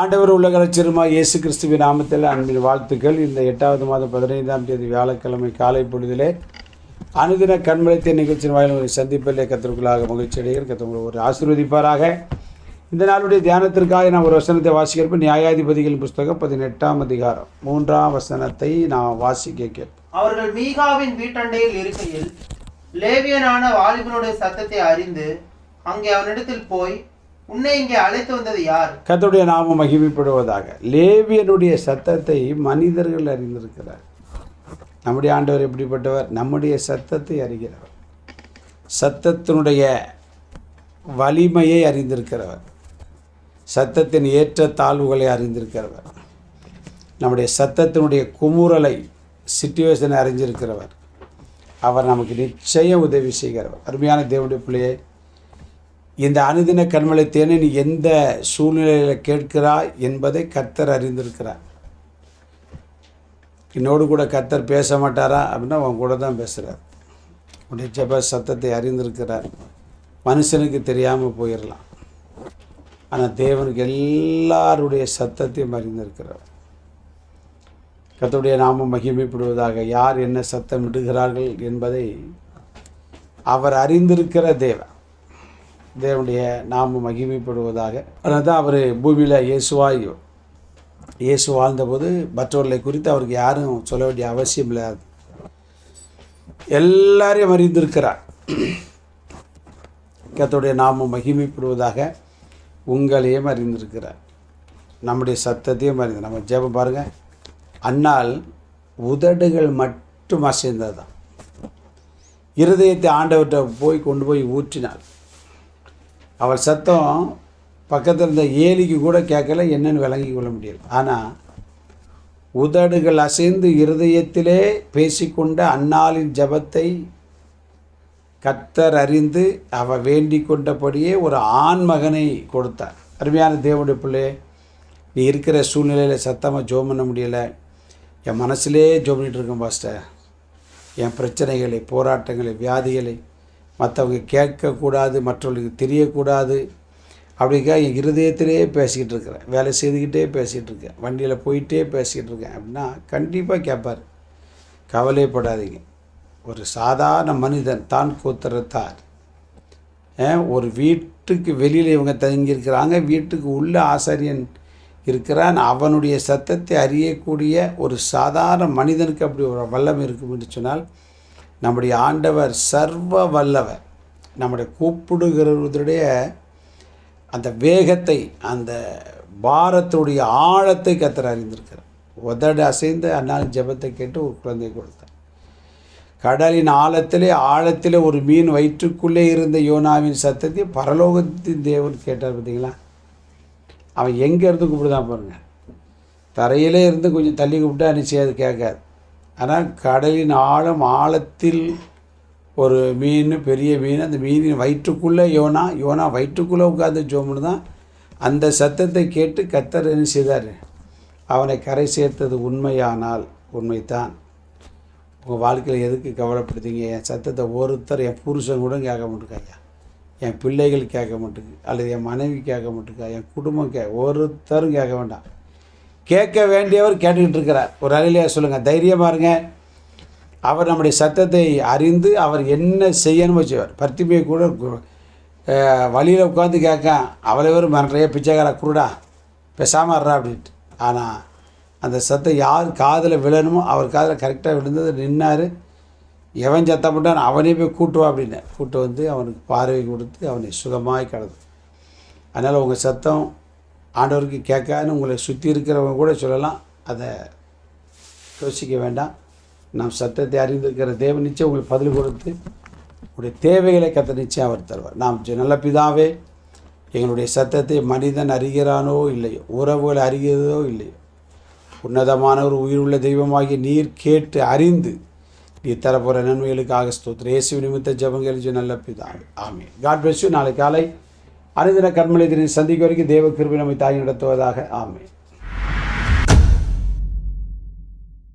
ஆண்டவர் உலக ரட்சருமா இயேசு கிறிஸ்துவ நாமத்தில் அன்பின் வாழ்த்துக்கள். இந்த எட்டாவது மாதம் பதினைந்தாம் தேதி வியாழக்கிழமை காலை பொழுதிலே அனுதின கண்மலைத்த நிகழ்ச்சியின் வாயில் உங்களை சந்திப்பிலே கத்திற்குள்ளாக மகிழ்ச்சி அடைகிற கத்தவங்களை ஒரு ஆசீர்வதிப்பாராக. இந்த நாளுடைய தியானத்திற்காக நான் ஒரு வசனத்தை வாசிக்கிறப்ப நியாயாதிபதிகளின் புஸ்தகம் பதினெட்டாம் அதிகாரம். மூன்றாம் வசனத்தை நான் வாசிக்க கேட்பேன் அவர்கள் மீகாவின் வீட்டண்டையில் இருக்கையில் லேவியனான வாலிபனுடைய சத்தத்தை அறிந்து அங்கே அவனிடத்தில் போய் உன்னை இங்கே அழைத்து வந்தது யார்? கத்துடைய நாமம் மகிமைப்படுவதாக. லேவியனுடைய சத்தத்தை மனிதர்கள் அறிந்திருக்கிறார். நம்முடைய ஆண்டவர் எப்படிப்பட்டவர்? நம்முடைய சத்தத்தை அறிகிறவர். சத்தத்தினுடைய வலிமையை அறிந்திருக்கிறவர். சத்தத்தின் ஏற்ற தாழ்வுகளை அறிந்திருக்கிறவர். நம்முடைய சத்தத்தினுடைய குமுறலை சுச்சுவேஷனை அறிஞ்சிருக்கிறவர். அவர் நமக்கு நிச்சயம் உதவி செய்கிறவர். அருமையான தேவனுடைய பிள்ளையை இந்த அனுதின கண்மலை தேனை நீ எந்த சூழ்நிலையில் கேட்கிறாய் என்பதை கர்த்தர் அறிந்திருக்கிறார். என்னோடு கூட கர்த்தர் பேச மாட்டாரா அப்படின்னா அவன் கூட தான் பேசுகிறார் உடைய ஜப சத்தத்தை அறிந்திருக்கிறார். மனுஷனுக்கு தெரியாமல் போயிடலாம் ஆனால் தேவனுக்கு எல்லாருடைய சத்தத்தையும் அறிந்திருக்கிறார். கத்தருடைய நாமம் மகிமைப்படுவதாக யார் என்ன சத்தம் இடுகிறார்கள் என்பதை அவர் அறிந்திருக்கிற தேவன். தேவனுடைய நாம மகிமைப்படுவதாக. அதனால தான் அவர் பூமியில் இயேசுவாய் இயேசு வாழ்ந்தபோது மற்றவர்களை குறித்து அவருக்கு யாரும் சொல்ல வேண்டிய அவசியம் இல்லாது எல்லாரையும் அறிந்திருக்கிறார். கத்தோடைய நாமம் மகிமைப்படுவதாக உங்களையும் அறிந்திருக்கிறார். நம்முடைய சத்தத்தையும் அறிந்து நம்ம ஜெபம் பாருங்கள் அன்னால் உதடுகள் மட்டும் அசைந்தது தான் இருதயத்தை ஆண்டவர்கிட்ட போய் கொண்டு போய் ஊற்றினாள் அவள் சத்தம் பக்கத்தில் இருந்த ஏலிக்கு கூட கேட்கல என்னன்னு விளங்கி கொள்ள முடியல. ஆனால் உதடுகள் அசைந்து இருதயத்திலே பேசிக்கொண்ட அன்னாளின் ஜபத்தை கத்தர் அறிந்து அவ வேண்டி கொண்டபடியே ஒரு ஆண் மகனை கொடுத்தார். அருமையான தேவனுடைய பிள்ளை நீ இருக்கிற சூழ்நிலையில் சத்தமாக ஜோம் பண்ண முடியலை. என் மனசுலேயே ஜோம் பண்ணிகிட்டு இருக்கேன் பாஸ்டர். என் பிரச்சனைகளை போராட்டங்களை வியாதிகளை மற்றவங்க கேட்கக்கூடாது மற்றவர்களுக்கு தெரியக்கூடாது அப்படிக்கா என் இருதயத்திலே பேசிக்கிட்டு இருக்கிறேன். வேலை செய்துக்கிட்டே பேசிகிட்டு இருக்கேன். வண்டியில் போயிட்டே பேசிக்கிட்டு இருக்கேன். அப்படின்னா கண்டிப்பாக கேட்பார். கவலைப்படாதீங்க. ஒரு சாதாரண மனிதன் தான் கூத்துறத்தார் ஒரு வீட்டுக்கு வெளியில் இவங்க தங்கியிருக்கிறாங்க. வீட்டுக்கு உள்ள ஆசாரியன் இருக்கிறான். அவனுடைய சத்தத்தை அறியக்கூடிய ஒரு சாதாரண மனிதனுக்கு அப்படி ஒரு வல்லம் இருக்கும் என்று சொன்னால் நம்முடைய ஆண்டவர் சர்வ வல்லவர். நம்முடைய கூப்பிடுகிறவருடைய அந்த வேகத்தை அந்த பாரத்துடைய ஆழத்தை கத்தர் அறிந்திருக்கிறார். உதடு அசைந்து அந்நாள் ஜெபத்தை கேட்டு ஒரு குழந்தை கொடுத்தார். கடலின் ஆழத்திலே ஆழத்திலே ஒரு மீன் வயிற்றுக்குள்ளே இருந்த யோனாவின் சத்தத்தை பரலோகத்தின் தேவன் கேட்டார் பார்த்தீங்களா? அவன் எங்கே இருந்து கூப்பிடுதான் பாருங்க. தரையிலே இருந்து கொஞ்சம் தள்ளி கூப்பிட்டா நிச்சயம் அது கேட்காது. ஆனால் கடலின் ஆழம் ஆழத்தில் ஒரு மீன் பெரிய மீன் அந்த மீனின் வயிற்றுக்குள்ளே யோனா யோனா வயிற்றுக்குள்ளே உட்காந்து ஜோம்னு தான் அந்த சத்தத்தை கேட்டு கத்தர் என்ன செய்தார்? அவனை கரை சேர்த்தது உண்மையானால் உண்மைத்தான் உங்கள் வாழ்க்கையில் எதுக்கு கவலைப்படுத்தீங்க? என் சத்தத்தை ஒருத்தர் என் புருஷன் கூட கேட்க மாட்டேங்காயா என் பிள்ளைகள் கேட்க மாட்டேங்குது அல்லது என் மனைவி கேட்க மாட்டேங்கா என் குடும்பம் கே ஒருத்தரும் கேட்க வேண்டாம். கேட்க வேண்டியவர் கேட்டுக்கிட்டு இருக்கிறார் ஒரு அறையிலே சொல்லுங்கள் தைரியமாக இருங்க. அவர் நம்முடைய சத்தத்தை அறிந்து அவர் என்ன செய்யணுமோ செய்வார். பர்த்திமையை கூட வழியில் உட்காந்து கேட்க அவளை பேர் நிறைய பிச்சைக்கார குருடா பேசாமல் இருறா அப்படின்ட்டு. ஆனால் அந்த சத்தம் யார் காதில் விழணுமோ அவர் காதில் கரெக்டாக விழுந்தது நின்னார். எவன் சத்தம் போட்டான் அவனே போய் கூட்டுவா அப்படின்னு. கூட்டு வந்து அவனுக்கு பார்வை கொடுத்து அவனை சுகமாய் கடந்து. அதனால் உங்கள் சத்தம் ஆண்டவருக்கு கேட்கான்னு உங்களை சுற்றி இருக்கிறவங்க கூட சொல்லலாம். அதை யோசிக்க வேண்டாம். நாம் சத்தத்தை அறிந்திருக்கிற தேவை நிச்சயம் உங்களுக்கு பதில் கொடுத்து உங்களுடைய தேவைகளை கத்த நிச்சயம் அவர் தருவார். நாம் நல்ல பிதாவே எங்களுடைய சத்தத்தை மனிதன் அறிகிறானோ இல்லையோ உறவுகளை அறிகிறதோ இல்லையோ உன்னதமானவர் உயிருள்ள தெய்வமாகி நீர் கேட்டு அறிந்து நீ தரப்போகிற நன்மைகளுக்காக ஸ்தோத்திர இயேசு நிமித்த ஜபங்கள் நல்ல பிதாவே. ஆமே காட் பிளஸ் யூ நாளை காலை அனுதின கர்மலை தினை சந்திக்க வரைக்கும் தேவ கிருபி நம்மை தாய் நடத்துவதாக. ஆமே